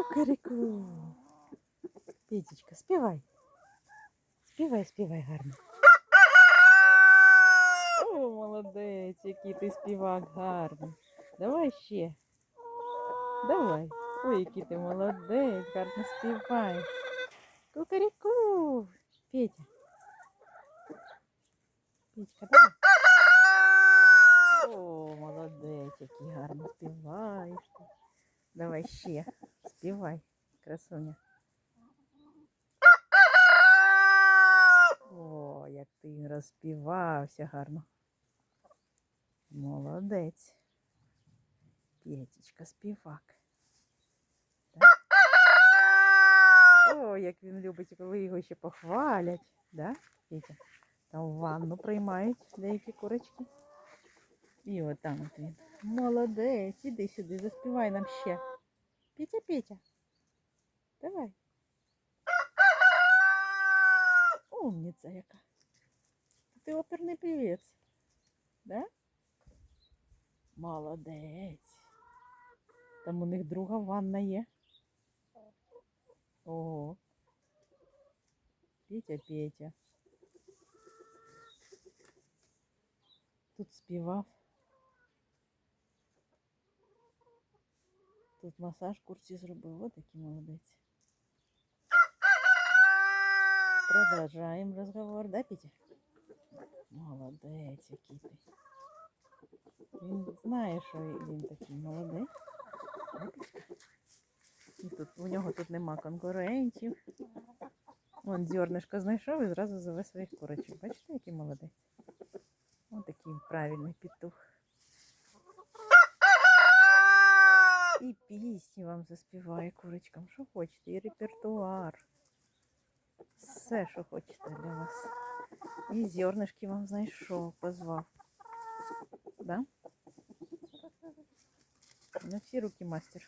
Кукаріку. Петечка, співай. Співай, співай гарно. О, молодець, який ти співак гарний. Давай ще. Давай. Ой, який ти молодець, гарно співаєш. Кукаріку. Петя. Петька, давай. О, молодець, який гарно співаєш. Давай ще. Співай, красуня. О, як ти розспівався гарно. Молодець. Петечка, співак. О, як він любить, коли його ще похвалять. Да, Петя? Там ванну приймають деякі курочки. І от там от він. Молодець, іди сюди, заспівай нам ще. Петя, Петя. Давай. Умниця яка. Ти оперний певець. Да? Молодець. Там у них друга ванна є. Ого. Петя, Петя. Тут співав. Тут масаж курці зробив. Ось такий молодець. Продолжаем разговор, да, Петя? Молодець, який ти. Він знає, що він такий молодець. І тут, у нього тут нема конкурентів. Вон зернишко знайшов і зразу зове своїх курочок. Бачите, який молодець? Ось такий правильний петух. пісні вам заспіває курочкам, що хочете, і репертуар. Все, що хочете для вас. І зернишки вам знайшов, позвав. Да? На всі руки мастер.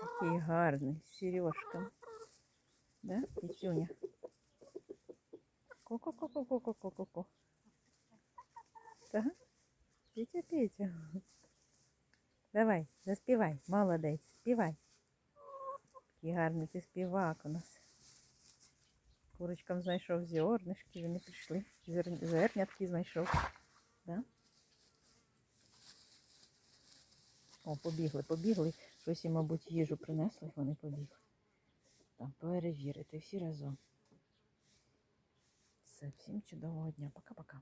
Такий гарний, з сережками. Да, Петюня? Ко-ко-ко-ко-ко-ко-ко-ко. Да? Петя, Петя. Давай, заспівай, молодець, співай. Який гарний ти співак у нас. Курочкам знайшов зернишки, вони прийшли. Зер... Зернятки знайшов. Да? О, побігли, побігли. Щось мабуть, їжу принесли, вони побігли. Там перевірити всі разом. Все, всім чудового дня. Пока-пока.